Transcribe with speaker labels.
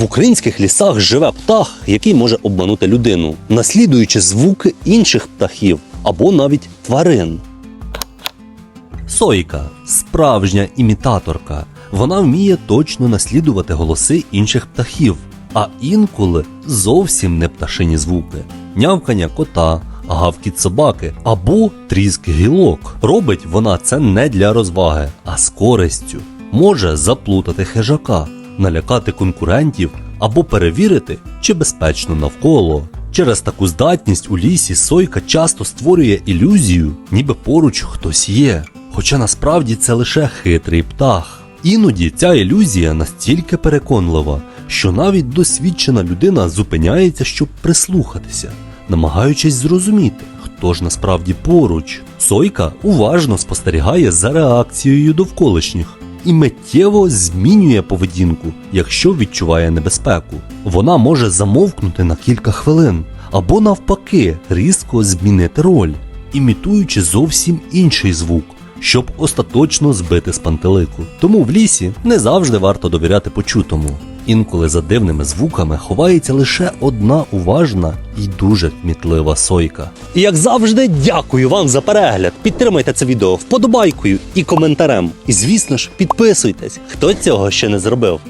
Speaker 1: В українських лісах живе птах, який може обманути людину, наслідуючи звуки інших птахів або навіть тварин. Сойка справжня імітаторка. Вона вміє точно наслідувати голоси інших птахів, а інколи зовсім не пташині звуки, нявкання кота, гавкіт собаки або тріск гілок. Робить вона це не для розваги, а з користю. Може заплутати хижака, налякати конкурентів або перевірити, чи безпечно навколо. Через таку здатність у лісі сойка часто створює ілюзію, ніби поруч хтось є. Хоча насправді це лише хитрий птах. Іноді ця ілюзія настільки переконлива, що навіть досвідчена людина зупиняється, щоб прислухатися, намагаючись зрозуміти, хто ж насправді поруч. Сойка уважно спостерігає за реакцією довколишніх і миттєво змінює поведінку, якщо відчуває небезпеку. Вона може замовкнути на кілька хвилин або навпаки різко змінити роль, імітуючи зовсім інший звук. Щоб остаточно збити з пантелику. Тому в лісі не завжди варто довіряти почутому. Інколи за дивними звуками ховається лише одна уважна і дуже кмітлива сойка. І як завжди, дякую вам за перегляд. Підтримайте це відео вподобайкою і коментарем. І звісно ж, підписуйтесь, хто цього ще не зробив.